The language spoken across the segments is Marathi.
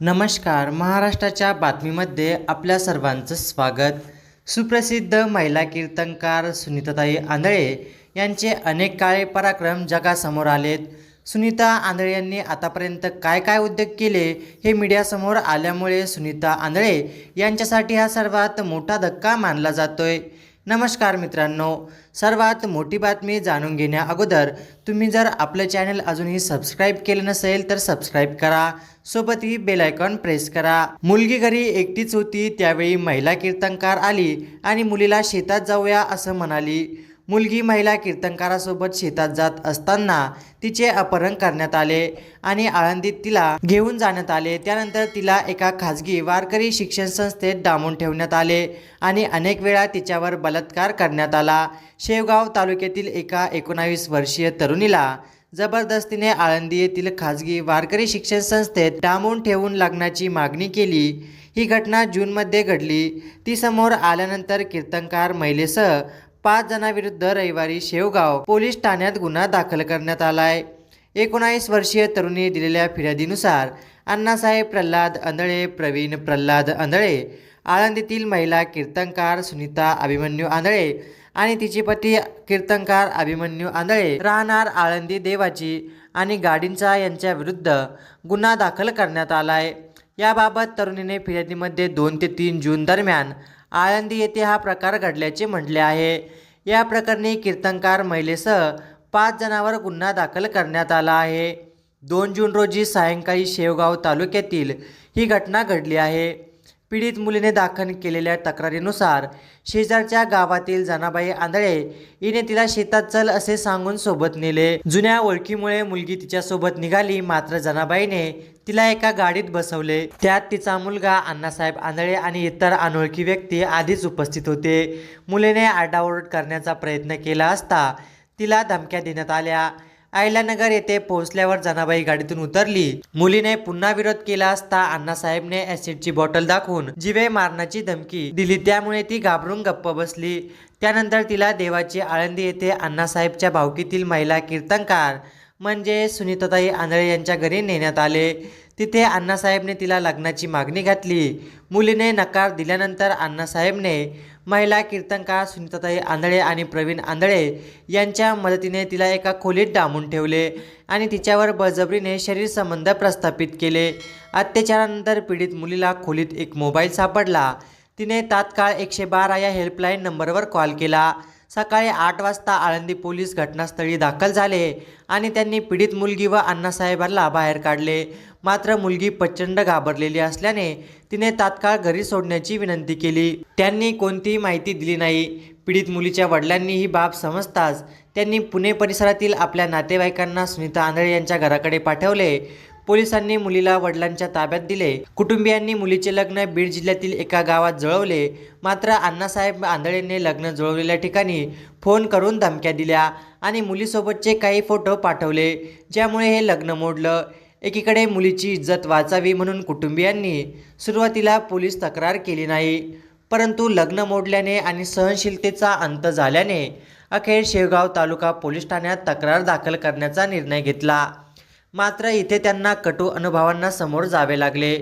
नमस्कार महाराष्ट्राच्या बातमीमध्ये आपल्या सर्वांचं स्वागत. सुप्रसिद्ध महिला कीर्तनकार सुनीताताई आंधळे यांचे अनेक काळे पराक्रम जगासमोर आलेत. सुनीता आंधळे यांनी आतापर्यंत काय काय उद्योग केले हे मीडियासमोर आल्यामुळे सुनीता आंधळे यांच्यासाठी हा सर्वात मोठा धक्का मानला जातोय. नमस्कार मित्रांनो सर्वात मोठी बातमी जाणून घेण्या अगोदर तुम्ही जर आपलं चॅनल अजूनही सबस्क्राईब केलं नसेल तर सबस्क्राईब करा सोबत ही बेल आयकॉन प्रेस करा. मुलगी घरी एकटीच होती त्यावेळी महिला कीर्तनकार आली आणि मुलीला शेतात जाऊया असं म्हणाली. मुलगी महिला कीर्तनकारासोबत शेतात जात असताना तिचे अपहरण करण्यात आले आणि आळंदीत तिला घेऊन जाण्यात आले. त्यानंतर तिला एका खाजगी वारकरी शिक्षण संस्थेत डांबून ठेवण्यात आले आणि अनेक वेळा तिच्यावर बलात्कार करण्यात आला. शेवगाव तालुक्यातील एका एकोणावीस वर्षीय तरुणीला जबरदस्तीने आळंदी येथील खाजगी वारकरी शिक्षण संस्थेत डांबून ठेवून लग्नाची मागणी केली. ही घटना जूनमध्ये घडली. ती समोर आल्यानंतर कीर्तनकार महिलेसह पाच जणांविरुद्ध रविवारी शेवगाव पोलीस ठाण्यात गुन्हा दाखल करण्यात आलाय. एकोणावीस वर्षीय तरुणी दिलेल्या फिर्यादीनुसार अण्णासाहेब प्रल्हाद आंधळे प्रवीण प्रल्हाद आंधळे आळंदीतील महिला कीर्तनकार सुनीता अभिमन्यू आंधळे आणि तिचे पती कीर्तनकार अभिमन्यू आंधळे राहणार आळंदी देवाची आणि गाडींचा यांच्या विरुद्ध गुन्हा दाखल करण्यात आलाय. याबाबत तरुणीने फिर्यादीमध्ये दोन ते तीन जून दरम्यान आळंदी येथे हा प्रकार घडल्याचे म्हटले आहे. या प्रकरणी कीर्तनकार महिलेसह पाच जणांवर गुन्हा दाखल करण्यात आला आहे. दोन जून रोजी सायंकाळी शेवगाव तालुक्यातील ही घटना घडली आहे. पीडित मुलीने दाखल केलेल्या तक्रारीनुसार शेजारच्या गावातील जनाबाई आंधळे हिने तिला शेतात चल असे सांगून सोबत नेले. जुन्या ओळखीमुळे मुलगी तिच्यासोबत निघाली मात्र जनाबाईने तिला एका गाडीत बसवले. त्यात तिचा मुलगा अण्णासाहेब आंधळे आणि इतर अनोळखी व्यक्ती आधीच उपस्थित होते. मुलीने आरडाओरड करण्याचा प्रयत्न केला असता तिला धमक्या देण्यात आल्या. आयलानगर येथे पोहोचल्यावर जनाबाई गाडीतून उतरली. मुलीने पुन्हा विरोध केला असता अण्णासाहेबने ऍसिडची बॉटल दाखवून जिवे मारण्याची धमकी दिली. त्यामुळे ती घाबरून गप्प बसली. त्यानंतर तिला देवाची आळंदी येथे अण्णासाहेबच्या भावकीतील महिला कीर्तनकार म्हणजे सुनीताताई आंधळे यांच्या घरी नेण्यात आले. तिथे अण्णासाहेबने तिला लग्नाची मागणी घातली. मुलीने नकार दिल्यानंतर अण्णासाहेबने महिला कीर्तनकार सुनीताताई आंधळे आणि प्रवीण आंधळे यांच्या मदतीने तिला एका खोलीत डांबून ठेवले आणि तिच्यावर बळजबरीने शरीर संबंध प्रस्थापित केले. अत्याचारानंतर पीडित मुलीला खोलीत एक मोबाईल सापडला. तिने तात्काळ एकशे बारा या हेल्पलाईन नंबरवर कॉल केला. सकाळी आठ वाजता आळंदी पोलीस घटनास्थळी दाखल झाले आणि त्यांनी पीडित मुलगी व अण्णासाहेबांना बाहेर काढले. मात्र मुलगी प्रचंड घाबरलेली असल्याने तिने तात्काळ घरी सोडण्याची विनंती केली. त्यांनी कोणतीही माहिती दिली नाही. पीडित मुलीच्या वडिलांनी ही बाब समजताच त्यांनी पुणे परिसरातील आपल्या नातेवाईकांना सुनीता आंधळे यांच्या घराकडे पाठवले. पोलिसांनी मुलीला वडिलांच्या ताब्यात दिले. कुटुंबियांनी मुलीचे लग्न बीड जिल्ह्यातील एका गावात जुळवले. मात्र अण्णासाहेब आंधळेंनी लग्न जुळवलेल्या ठिकाणी फोन करून धमक्या दिल्या आणि मुलीसोबतचे काही फोटो पाठवले ज्यामुळे हे लग्न मोडलं. एकीकडे मुलीची इज्जत वाचावी म्हणून कुटुंबियांनी सुरुवातीला पोलीस तक्रार केली नाही परंतु लग्न मोडल्याने आणि सहनशीलतेचा अंत झाल्याने अखेर शेवगाव तालुका पोलीस ठाण्यात तक्रार दाखल करण्याचा निर्णय घेतला. मात्र इथे त्यांना कटू अनुभवांना समोर जावे लागले.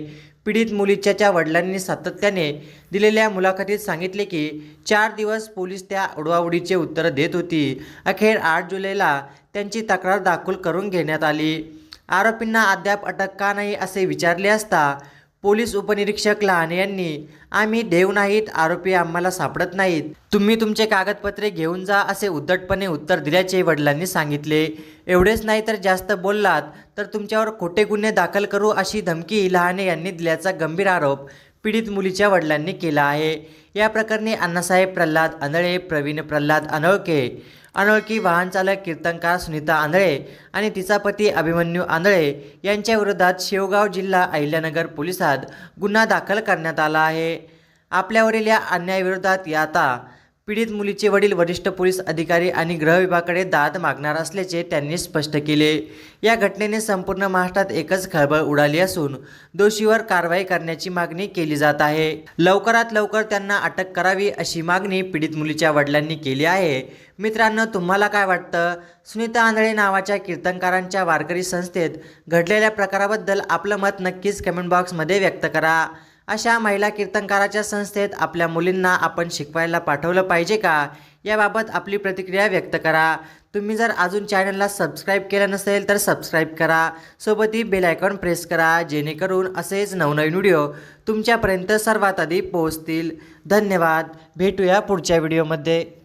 पीडित मुलीच्या वडिलांनी सातत्याने दिलेल्या मुलाखतीत सांगितले की चार दिवस पोलीस त्या उडवाउडीचे उत्तर देत होती. अखेर आठ जुलैला त्यांची तक्रार दाखल करून घेण्यात आली. आरोपींना अद्याप अटक का नाही असे विचारले असता पोलीस उपनिरीक्षक लहाने यांनी आम्ही देव नाहीत आरोपी आम्हाला सापडत नाहीत. तुम्ही तुमचे कागदपत्रे घेऊन जा असे उद्धटपणे उत्तर दिल्याचे वडिलांनी सांगितले. एवढेच नाही तर जास्त बोललात तर तुमच्यावर खोटे गुन्हे दाखल करू अशी धमकी लहाने यांनी दिल्याचा गंभीर आरोप पीडित मुलीच्या वडिलांनी केला आहे. या प्रकरणी अण्णासाहेब प्रल्हाद आंधळे प्रवीण प्रल्हाद अनोळके अनोळखी वाहन चालक कीर्तनकार सुनीता आंधळे आणि तिचा पती अभिमन्यू आंधळे यांच्याविरोधात शेवगाव जिल्हा अहिल्यानगर पोलिसात गुन्हा दाखल करण्यात आला आहे. आपल्यावरील या अन्यायाविरोधात या आता पीडित मुलीचे वडील वरिष्ठ पोलीस अधिकारी आणि गृह विभागाकडे दाद मागणार असल्याचे त्यांनी स्पष्ट केले. या घटनेने संपूर्ण महाराष्ट्रात एकच खळबळ उडाली असून दोषीवर कारवाई करण्याची मागणी केली जात आहे. लवकरात लवकर त्यांना अटक करावी अशी मागणी पीडित मुलीच्या वडिलांनी केली आहे. मित्रांनो तुम्हाला काय वाटतं? सुनीता आंधळे नावाच्या कीर्तनकारांच्या वारकरी संस्थेत घडलेल्या प्रकाराबद्दल आपलं मत नक्कीच कमेंट बॉक्समध्ये व्यक्त करा. अशा महिला कीर्तनकाराच्या संस्थेत आपल्या मुलींना आपण शिकवायला पाठवलं पाहिजे का? याबाबत आपली प्रतिक्रिया व्यक्त करा. तुम्ही जर अजून चॅनलला सबस्क्राईब केलं नसेल तर सबस्क्राईब करा. सोबतही बेल आयकॉन प्रेस करा जेणेकरून असेच नवनवीन व्हिडिओ तुमच्यापर्यंत सर्वात आधी पोहोचतील. धन्यवाद. भेटूया पुढच्या व्हिडिओमध्ये.